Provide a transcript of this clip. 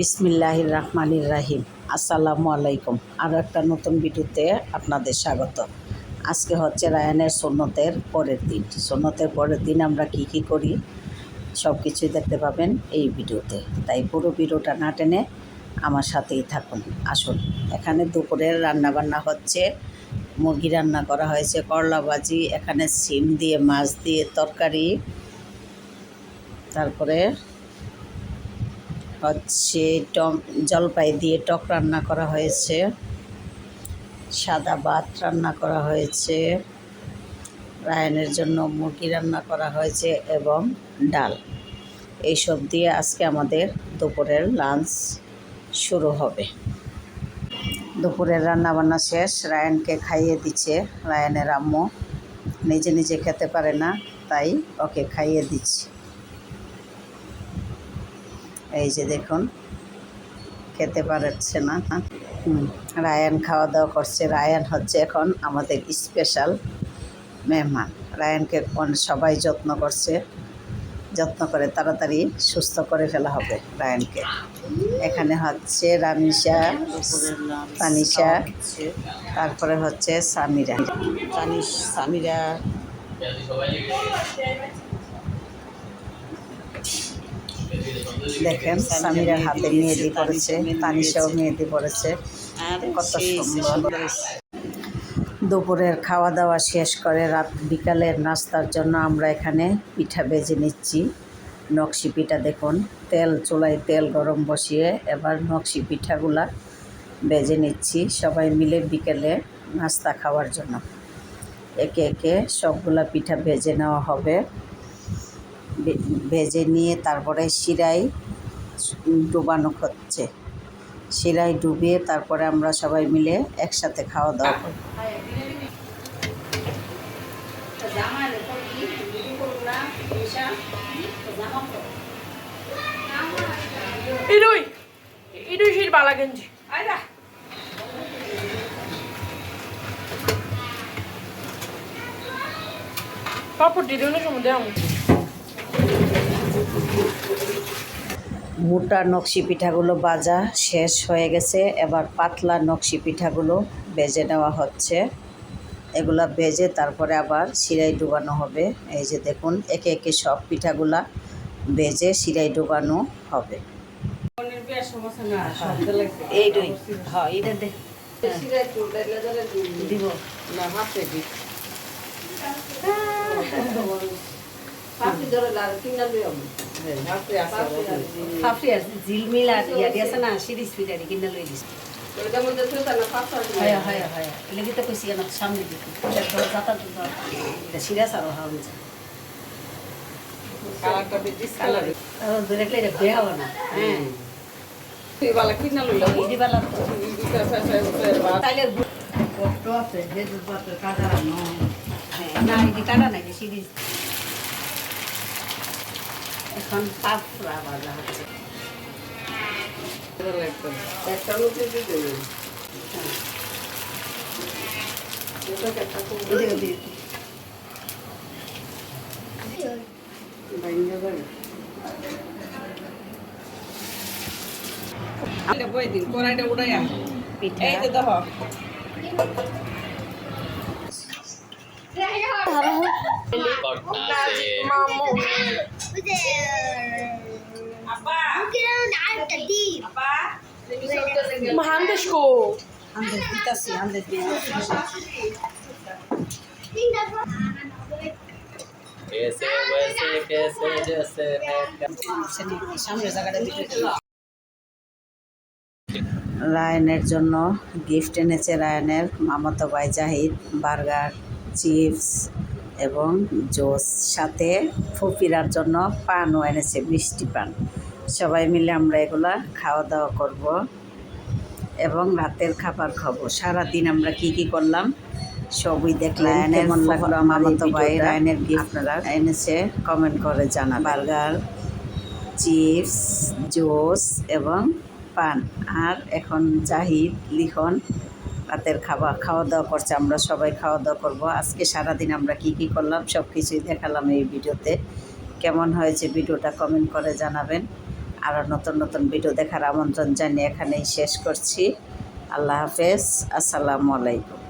বিসমিল্লাহির রহমানির রাহিম আসসালামু আলাইকুম। আরও একটা নতুন ভিডিওতে আপনাদের স্বাগত। আজকে হচ্ছে রায়ানের সন্ন্যতের পরের দিন। সন্ন্যতের পরের দিন আমরা কি কি করি সব কিছুই দেখতে পাবেন এই ভিডিওতে। তাই পুরো ভিডিওটা না টেনে আমার সাথেই থাকুন। আসুন, এখানে দুপুরের রান্না বান্না হচ্ছে। মুরগি রান্না করা হয়েছে, করলা ভাজি, এখানে সিম দিয়ে, মাছ দিয়ে, তরকারি, তারপরে হচ্ছে টম, জলপাই দিয়ে টক রান্না করা হয়েছে। সাদা ভাত রান্না করা হয়েছে। রায়নের জন্য মুরগি রান্না করা হয়েছে এবং ডাল। এইসব দিয়ে আজকে আমাদের দুপুরের লাঞ্চ শুরু হবে। দুপুরের রান্না বান্না শেষ। রায়নকে খাইয়ে দিচ্ছে রায়নের আম্মু। নিজে নিজে খেতে পারে না, তাই ওকে খাইয়ে দিচ্ছি। এই যে দেখুন, খেতে পারছে না। রায়ান খাওয়া দাওয়া করছে। রায়ান হচ্ছে এখন আমাদের স্পেশাল মেহমান। রায়ানকে অন- সবাই যত্ন করছে। যত্ন করে তাড়াতাড়ি সুস্থ করে ফেলা হবে রায়ানকে। এখানে হচ্ছে রামিসা তানিশা, তারপরে হচ্ছে সামিরা। সামিরা। দেখেন সামিরার হাতে মেহেদি পড়েছে তানিশাও মেহেদি পড়েছে কত সুন্দর। দুপুরের খাওয়া দাওয়া শেষ করে রাত বিকালের নাস্তার জন্য আমরা এখানে পিঠা বেজে নিচ্ছি। নকশি পিঠা দেখুন তেল চুলায় তেল গরম বসিয়ে এবার নকশি পিঠাগুলা বেজে নিচ্ছি। সবাই মিলে বিকেলে নাস্তা খাওয়ার জন্য। একে একে সবগুলা পিঠা ভেজে নেওয়া হবে। ভেজে নিয়ে তারপরে শিরায় ডুবানো হচ্ছে। শিরায় ডুবিয়ে তারপরে আমরা সবাই মিলে একসাথে খাওয়া দাওয়া করি। ইডুই ইডুই শির বালা গেঞ্জি। আয়দা পাপড় দিয়ে দিও না সমুদ্রে আমি। মোটা নকশি পিঠাগুলো বাজা শেষ হয়ে গেছে। এবার পাতলা নকশি পিঠাগুলো বেজে নেওয়া হচ্ছে। এগুলা বেজে তারপরে আবার সিরাই ডুবানো হবে। এই যে দেখুন একে একে সব পিঠাগুলা বেজে সিরাই ডুবানো হবে। এই হ্যাঁ এটা দেখ দিব। ফাফরি আছে ঝিলমিল আর ইয়া দিয়ে না সিরিজ ফিটারি কিনে লই দিছে হয় হয় হয় এলাকি তো কইছি না সামনে দিকে যাতা সিরিয়াস আর হওয়া হয়েছে ধরে রাখলে এটা বেয়া না হ্যাঁ ইডিবালা তো তাইলে কষ্ট আছে যে দুধ কাটা না ইডি কাটা নাই সিরিজ এখন পাফরা বাজা হচ্ছে। এদিকে দিয়ে। পিঠা। মহান্দেশ কো আন্দাজ দিতাছি রায়নের জন্য গিফট এনেছে রায়নের মামতো ভাই জাহিদ বার্গার চিপস এবং জোস সাথে ফুপিরার জন্য পানও এনেছে মিষ্টি পান। সবাই মিলে আমরা এগুলা খাওয়া দাওয়া করব এবং রাতের খাবার খাব। সারাদিন আমরা কি কি করলাম? সবই দেখলাম কেমন লাগল মামাতো ভাই রায়নের গিফট আপনারা এনেছে কমেন্ট করে জানা বার্গার চিপস জোস এবং পান। আর এখন জাহিদ লিখন রাতের খাওয়া খাওয়া দাওয়া করছে, আমরা সবাই খাওয়া দাওয়া করব। আজকে সারাদিন আমরা কি কি করলাম সব কিছুই দেখালাম এই ভিডিওতে। কেমন হয়েছে ভিডিওটা কমেন্ট করে জানাবেন। আর নতুন নতুন ভিডিও দেখার আমন্ত্রণ জানিয়ে এখানেই শেষ করছি। আল্লাহ হাফেজ, আসসালামু আলাইকুম।